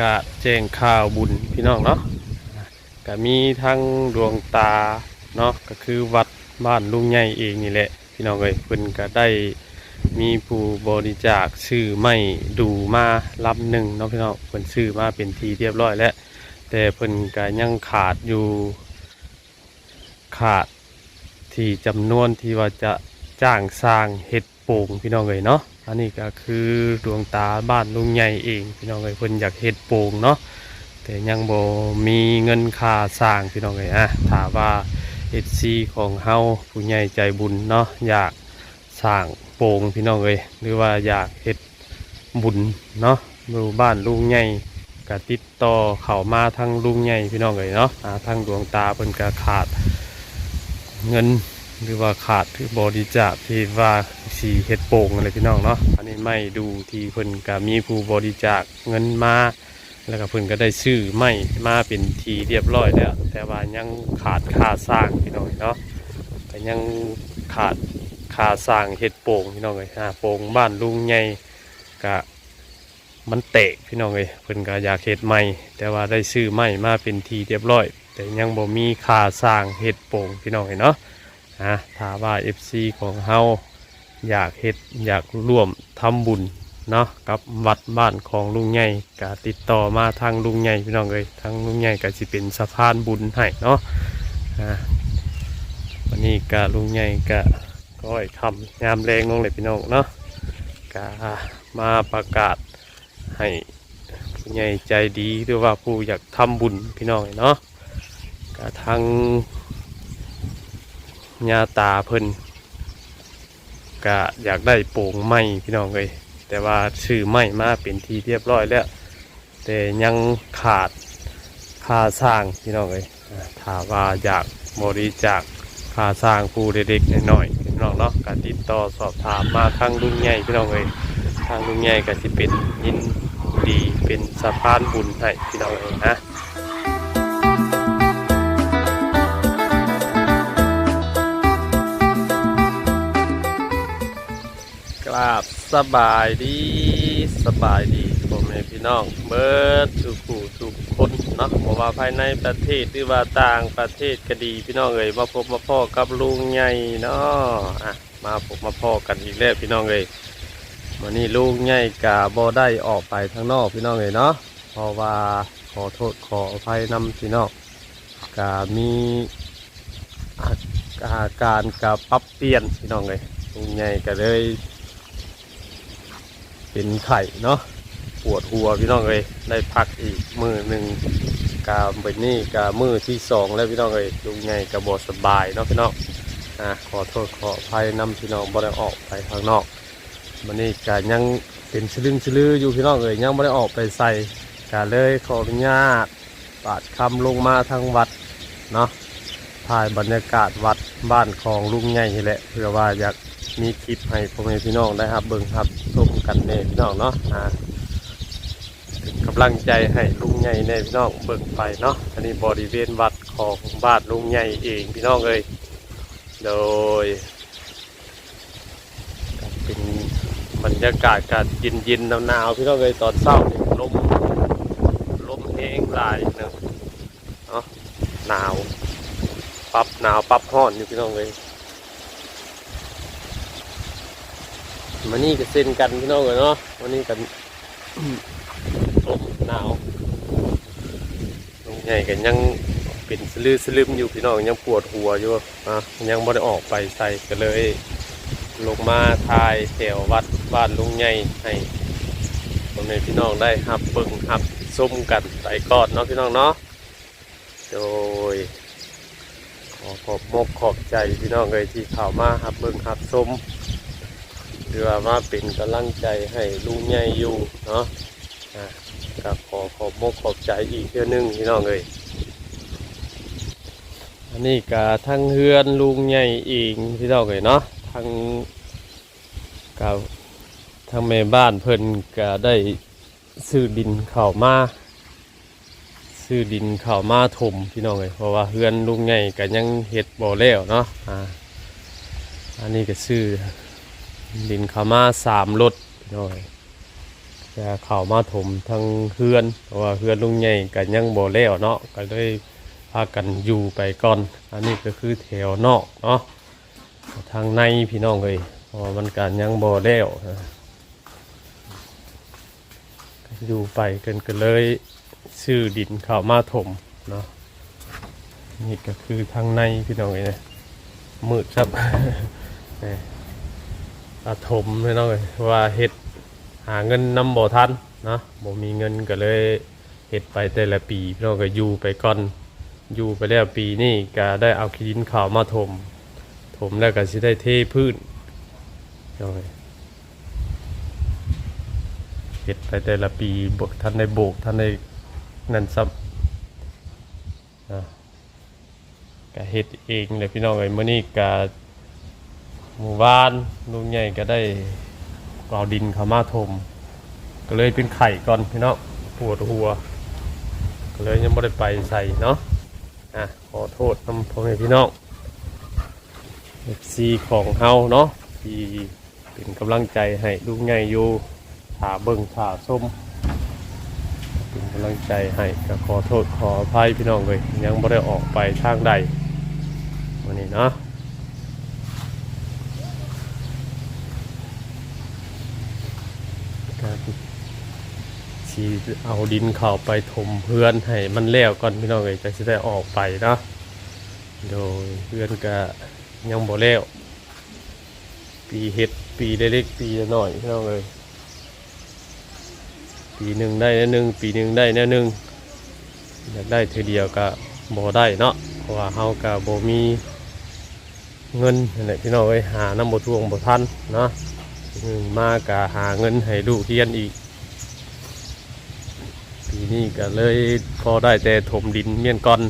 กะแจ้งข่าวบุญพี่น้องเนาะก็มีทั้งดวงตาเนาะก็คือวัดบ้านลุงใหญ่เองนี่แหละ พี่น้องเอ้ยเพิ่นก็ได้มีผู้บริจาคชื่อไม่ดูมารับหนึ่งเนาะพี่น้องเพิ่นชื่อมาเป็นทีเรียบร้อยแล้วแต่เพิ่นก็ยังขาดอยู่ ขาดที่จำนวนที่ว่าจะจ้างสร้างเห็ดโป่งพี่น้องเอ้ยเนาะ อันนี้ก็คือดวงตาบ้านลุงใหญ่เอง พี่น้องเอ้ยเพิ่นอยากเห็ดโป่งเนาะแต่ยังบ่มีเงินค่าสร้างพี่น้องเอ้ยอะถามว่าเอซีของเฮาผู้ใหญ่ใจบุญเนาะอยากสร้างโป่งพี่น้องเอ้ยหรือว่าอยากเห็ดบุญเนาะหมู่บ้านลุงใหญ่ก็ติดต่อเข้ามาทางลุงใหญ่พี่น้องเลยเนาะอ่าทางดวงตาเพิ่นก็ขาดเงิน หรือว่าขาดบริจาคที่ว่าสีเฮ็ดโป่งอะไรพี่น้องเนาะอันนี้ไม่ดูที่เพิ่นก็มีผู้บริจาคเงินมาแล้วก็เพิ่นก็ได้ซื้อไม้มาเป็นทีเรียบร้อยแล้ว แต่ว่ายังขาดค่าสร้างพี่น้องเนาะก็ยังขาดค่าสร้างเฮ็ดโป่งพี่น้องเลยอ่าโป่งบ้านลุงใหญ่ก็มันเตะพี่น้องเลยเพิ่นก็อยากเฮ็ดใหม่ แต่ว่าได้ซื้อใหม่มาเป็นทีเรียบร้อย แต่ยังบ่มีค่าสร้างเฮ็ดโป่งพี่น้องเอ้ยเนาะ อะถ้าว่า FC ของเฮาอยากเฮ็ดอยากร่วมทำบุญเนาะกับวัดบ้านของลุงใหญ่ก็ติดต่อมาทางลุงใหญ่พี่น้องเอ้ยทางลุงใหญ่ก็สิเป็นสะพานบุญให้เนาะวันนี้ก็ลุงใหญ่ก็ก้อยคำยามแรงลงเลยพี่น้องเนาะก็มาประกาศให้ผู้ใหญ่ใจดีหรือว่าผู้อยากทำบุญพี่น้องเนาะก็ทาง ญาตาเพิ่นก็อยากได้โป่งไม้พี่น้องเลยแต่ว่าชื่อไม้มาเป็นที่เรียบร้อยแล้ว แต่ยังขาดค่าสร้างพี่น้องเลยอ่าถ้าว่าอยากบริจาคค่าสร้างผู้เด็กๆหน้อยๆพี่น้องเนาะก็ติดต่อสอบถามมาทางลุงใหญ่พี่น้องเลยทางลุงใหญ่ก็สิเป็นยินดีเป็นสะพานบุญให้พี่น้องเองนะ ราบสบายดีสบายดีผมเองพี่น้องเบิร์ดสุขูสุขคนเนาะบอกว่าภายในประเทศหรือว่าต่างประเทศก็ดี พี่น้องเอ๋ยมาพบมาพ่อกับลุงใหญ่เนาะอะมาพบมาพ่อกันอีกแล้วพี่น้องเอ๋ยวันนี้ลูกใหญ่กาบอได้ออกไปข้างนอกพี่น้องเลยเนาะเพราะว่าขอโทษขออภัยนำพี่น้องกามีอาการกับปรับเปลี่ยนพี่น้องเลยลูกใหญ่ก็เลย เป็นไข่เนาะปวดหัวพี่น้องเลยได้พักอีกมือหนึ่งกาเบนนี่กามือที่สองแล้วพี่น้องเลยลูกใหญ่กาบสบายเนาะพี่น้องอ่าขอโทษขออภัยนำพี่น้องบ่ได้ออกไปข้างนอกมันนี่กายังเป็นชลึงชลืออยู่พี่น้องเอ๋ยยังไม่ได้ออกไปใส่กาเลยขออนุญาตปาดคำลงมาทางวัดเนาะถ่ายบรรยากาศวัดบ้านของลุงใหญ่นี่แหละเพื่อว่าอยากมีคลิปให้พ่อแม่พี่น้องได้ครับเบิ่งครับชม กันเน่พี่น้องเนาะอ่ากำลังใจให้ลุงใหญ่เน่พี่น้องเบิ่งไปเนาะอันนี้บริเวณวัดของบ้านลุงใหญ่เองพี่น้องเอ้ยโดยเป็นบรรยากาศการเย็นเย็นหนาวๆพี่น้องเลยตอนเช้าลมลมแห้งหลายหนึ่งเนาะหนาว ปับหนาวปับร้อนอยู่พี่น้องเลย มานี่ก็เส้นกันพี่น้องเลยเนาะวันนี้กันลมหนาวลงใหญ่กันยังเป็นสลือสลืมอยู่พี่น้องยังปวดหัวอยู่อะยังไม่ได้ออกไปใส่กันเลย ลงมาทายแถววัดบ้านลุงใหญ่ให้พ่อแม่พี่น้องได้หับเบิ่งหับส้มกันไปก่อนเนาะพี่น้องเนาะโดยขอขอบมกขอบใจพี่น้องเลยที่เข้ามาหับเบิ่งหับส้ม หรือว่ามาเป็นกำลังใจให้ลุงใหญ่อยู่เนาะอะก็ขอขอบมกขอบใจอีกเทื่อนึงพี่น้องเลยอันนี้ก็ทั้งเฮือนลุงใหญ่เองพี่น้องเลยเนาะทางกับทางแม่บ้านเพิ่นก็ได้ซื้อดินเข้ามาซื้อดินเข้ามาถมพี่น้องเลยเพราะว่าเฮือนลุงไงก็ยังเฮ็ดบ่อแล้วเนาะอ่าอันนี้ก็ซื้อ ดินขามาสามรถพี่น้องเอ้ยจะเข้ามาถมทางเฮือนเพราะว่าเฮือนลุงใหญ่ก็ยังบ่แล้วเนาะก็เลยพากันอยู่ไปก่อน อันนี้ก็คือแถวนอกเนาะทางในพี่น้องเลยเพราะว่ามันก็ยังบ่แล้วอยู่ไปกันก็เลยซื้อดินเข้ามาถมเนาะนี่ก็คือทางในพี่น้องเลยนะมืดครับ อาถมพี่น้องเลยว่าเฮ็ดหาเงินนำบ่ทันเนาะบ่มีเงินก็เลยเฮ็ดไปแต่ละปีพี่น้องก็อยู่ไปก่อนอยู่ไปแล้วปีนี้ก็ได้เอาขี้ดินขาวมาถม ถมแล้วก็สิได้เทพื้นพี่น้องเอ้ยเฮ็ดไปแต่ละปีบกท่านได้โบกท่านได้นั่นซ้ำนะก็เฮ็ดเองเลยพี่น้องเอ้ยมื้อนี้ก็ หมู่บ้านลุงใหญ่ก็ได้ก็เอาดินเข้ามาถม ก็เลยเป็นไข่ก่อนพี่น้องปวดหัว ก็เลยยังไม่ได้ไปใส่เนาะอะขอโทษน้ำพ่อแม่พี่น้องเอฟซีของเฮาเนาะที่เป็นกำลังใจให้ลูกใหญ่อยู่ถาเบิ่งถาส้มเป็นกำลังใจให้ก็ขอโทษขออภัยพี่น้องเลยยังไม่ได้ออกไปทางใดวันนี้เนาะ ครับ สีเอาดินเข้าไปถมเพื่อนให้มันแล้วก่อนพี่น้องเอ้ยจะสิได้ออกไปเนาะโดยเพื่อนก็ยังบ่แล้วปีเห็ดปีเล็กปีน้อยพี่น้องเอ้ยปีหนึ่งได้แนวหนึ่งปีหนึ่งได้แนวหนึ่งอยากได้เทอเดียวก็บ่ได้เนาะเพราะว่าเฮาก็บ่มีเงินนั่พี่น้องเอ้ยหาน้ำบ่ทวงบ่ทันเนาะมมากะหาเงินให้ลูกเรียนอีก ปีนี้ก็เลยพอได้แต่ถมดินเมียนก้อน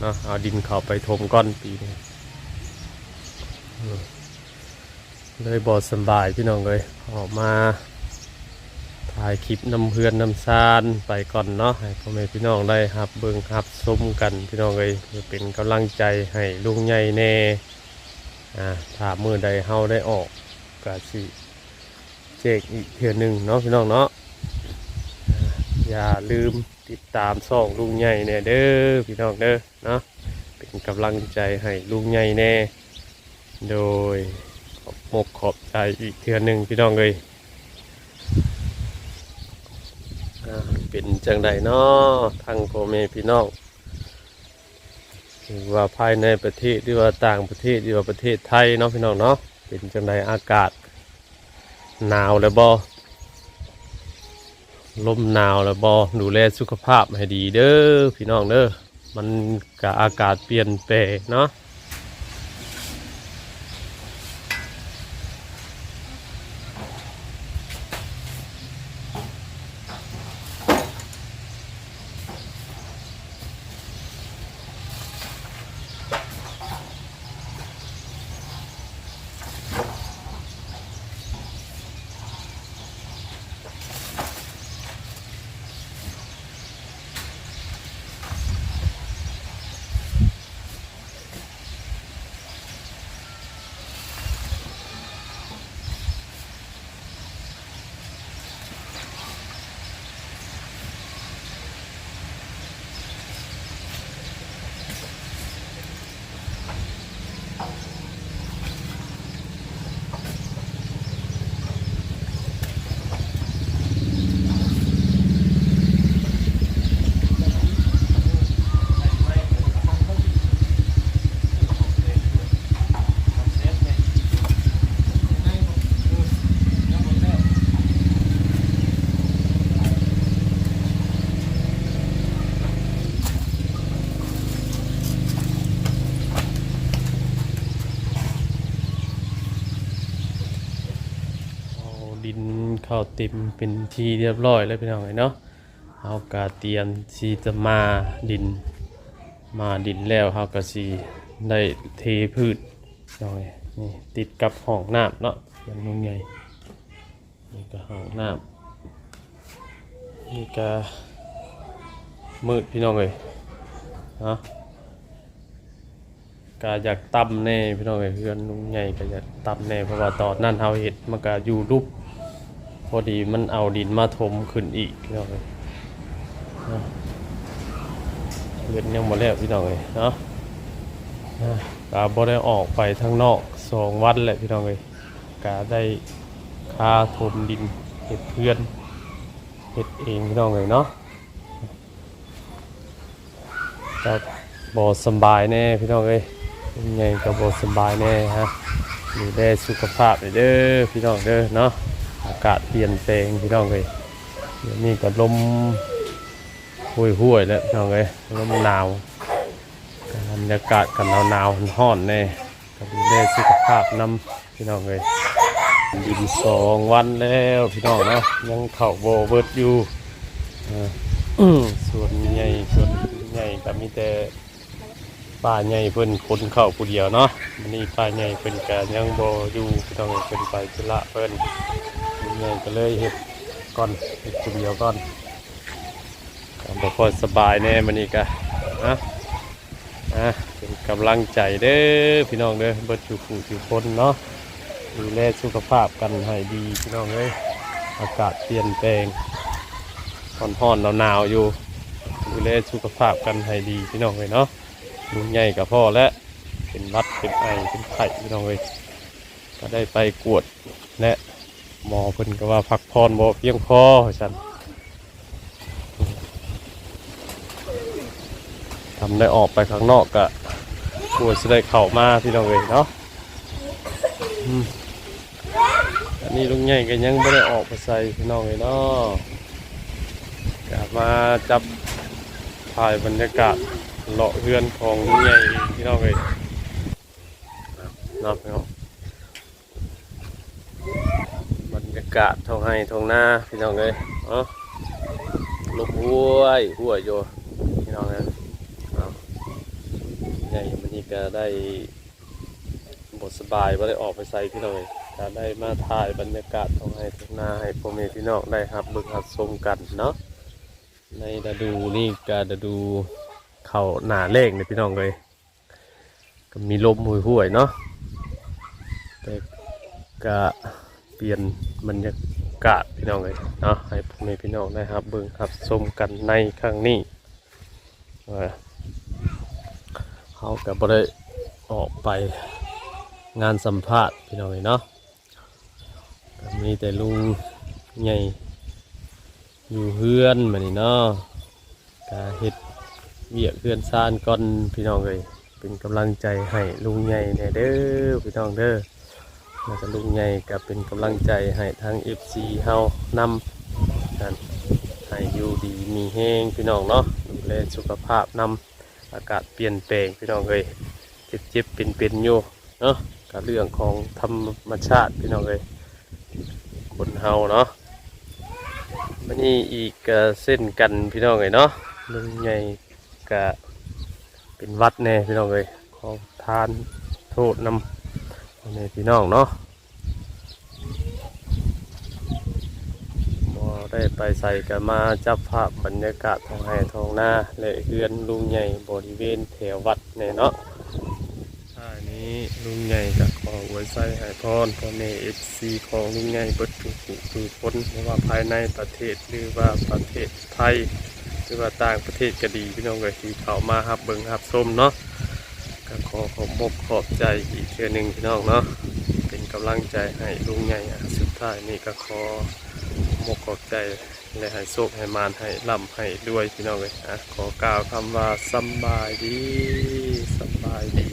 เนาะเอาดินเข้าไปถมก้อนปีนี้เลยบอสบายพี่น้องเลยออกมาถ่ายคลิปนำเพื่อนนำซานไปก่อนเนาะให้พ่อแม่พี่น้องได้รับเบิ่งรับชมกันพี่น้องเลยเป็นกำลังใจให้ลุงใหญ่แน่อ่าถ้ามือใดเฮาได้ออกกาสิเจกอีกเทือหนึ่งเนาะพี่น้องเนาะ อย่าลืมติดตามส่องลุงใหญ่เนี่ยเด้อพี่น้องเด้อเนาะเป็นกำลังใจให้ลุงใหญ่แน่ โดยขอบมกขอบใจอีกเทือหนึ่งพี่น้องเลยเป็นจังใดเนาะทางพ่อแม่พี่น้องหรือว่าภายในประเทศหรือว่าต่างประเทศหรือว่าประเทศไทยเนาะพี่น้องเนาะเป็นจังไดอากาศ หนาวแล้วบอ ลมหนาวแล้วบอดูแลสุขภาพให้ดีเด้อพี่น้องเด้อมันกับอากาศเปลี่ยนแปลงเนาะ นข้าเต็มเป็นทีเรียบร้อยแล้วพี่น้องเนาะเอากาเตรียมสีจะมาดิน มาดินแล้วเขาก็สีได้เทพืชหน่อยนี่ติดกับห้องน้ำเนาะยันนุ่งใหญ่นี่ก็ห้องน้ำนี่ก็มืดพี่น้องเลยเนาะก็อยากตำแน่พี่น้องเลยเพื่อนนุ่งใหญ่ก็อยากตำแน่เพราะว่าตอนนั้นเฮาเห็ดมันก็อยู่รูป อดีมันเอาดินมาถมขึ้นอีกพี่น้องเลยเลือนยังบ่แล้วพี่น้องเลยเนาะกาบ่ได้ออกไปทางนอกสองวันแหละพี่น้องเลยกาได้คาถมดินเห็ดเพื่อนเห็ดเองพี่น้องเลยเนาะก็บ่สบายแน่พี่น้องเลยยังไงก็บ่สบายแน่ฮะดูแลสุขภาพเด้อพี่น้องเด้อเนาะ อากาศเปลี่ยนแปลงพี่น้องเลยเดี๋ยวนี้ก็ลมห่วยห่วยๆแล้วพี่น้องเลยลมหนาวบรรยากาศกันหนาวหนาวๆร้อนแน่ก็ดูแลสุขภาพนำพี่น้องเลยดินสองวันแล้วพี่น้องเนาะยังเข่าโบเบิร์ดอยู่ส่วนใหญ่ส่วนใหญ่ก็มีแต่ป้าใหญ่เพิ่นคนเข้าผู้เดียวเนาะวันนี้ป้าใหญ่เพิ่นก็ยังบ่อยู่พี่น้องเอ้ยเพิ่นไปธุระเพิ่น ยังไงก็เลยเห็ดก่อนเห็ดคนเดียวก่อนก็บ่ค่อยสบายแน่มันนี้กะนะนะเป็นกำลังใจเด้อพี่น้องเด้อบิดอยู่ผู้อยู่คนเนาะดูแลสุขภาพกันให้ดีพี่น้องเอ้ยอากาศเปลี่ยนแปลงร้อนๆหนาวๆอยู่ดูแลสุขภาพกันให้ดีพี่น้องเลยเนาะลุงใหญ่กับพ่อและเป็นวัดเป็นไอเป็นไข้พี่น้องเลยก็ได้ไปกวดและ หมอเพิ่นก็ว่าพักผ่อนบ่เพียงพอฉันทำได้ออกไปข้างนอกก็กลัวจะได้เข้ามาพี่น้องเอ้ยเนาะอันนี้ลุงใหญ่ก็ยังไม่ได้ออกไปใส่พี่น้องเลยเนาะกลับมาจับถ่ายบรรยากาศเลาะเรือนของลุงใหญ่พี่น้องเลยนาะพี่น้อง บรรยา กาศท้องไห้ท้องนาพี่น้องเลยเนาะลมห้วยห้วยอยู่พี่น้องเลยเอาใหญ่มันนี่ก็ได้บทสบายว่าได้ออกไปใส่พี่น้องเลยก็ได้มาถ่ายบรรยากาศท้องไห้ท้องนาให้พ่อแม่พี่น้องได้ครับบิ่งรับชมกันเนาะในฤดูนี่ก็ฤดูเขาหนาเลขเนี่ยพี่น้องเลยก็มีลมห้วยห้วยๆเนาะแต่ก็ ปลี่ยนบรรยากาศพี่น้องเลยเนาะให้พ่อแม่พี่น้องได้ครับเบิ่งครับชมกันในครั้งนี้เขากับ่ได้ออกไปงานสัมภาษณ์พี่น้องเลยเนาะมีแต่ลุงใหญ่อยู่เฮือนมานี่เนาะกาเฮ็ดเวียกเฮือนซานก่อนพี่น้องเลยเป็นกำลังใจให้ลุงใหญ่แน่เด้อพี่น้องเด้อ แล้วก็ลุงใหญ่ก็เป็นกำลังใจให้ทาง FC เฮานำนั่นให้อยู่ดีมีแห้งพี่น้องเนาะดูแลสุขภาพนำอากาศเปลี่ยนแปลงพี่น้องเลยเจ็บเจ็บเป็นเป็นๆอยู่เนาะกับเรื่องของธรรมชาติพี่น้องเลยคนเฮาเนาะวันนี้อีกเส้นกันพี่น้องเลยเนาะลุงใหญ่ก็เป็นวัดแน่พี่น้องเลยขอทานโทษนำ พ่อแม่พี่น้องเนาะบ่ได้ไปใส่กันมาจับภาพบรรยากาศทางไห้ทองหน้าและเฮือนลุงใหญ่บริเวณแถววัดเนี่ยเนาะท่านี้ลุงใหญ่ก็ขออวยใส่ให้พรพ่อแม่เอฟซีของลุงใหญ่เบิดทุกผู้ทุกคนไม่ว่าภายในประเทศหรือว่าประเทศไทย หรือว่าต่างประเทศก็ดีพี่น้องเลยที่เข้ามารับเบิงรับชมเนาะ ก็ขอขอบอกขอบใจอีกเทื่อหนึ่งพี่น้องเนาะเป็นกำลังใจให้ลุงใหญ่สุดท้ายนี่ก็ขอบอกขอบใจและให้โชคให้มานให้ล่ำให้ด้วยพี่น้องเลยนะขอกล่าวคำว่าสบายดีสบายดี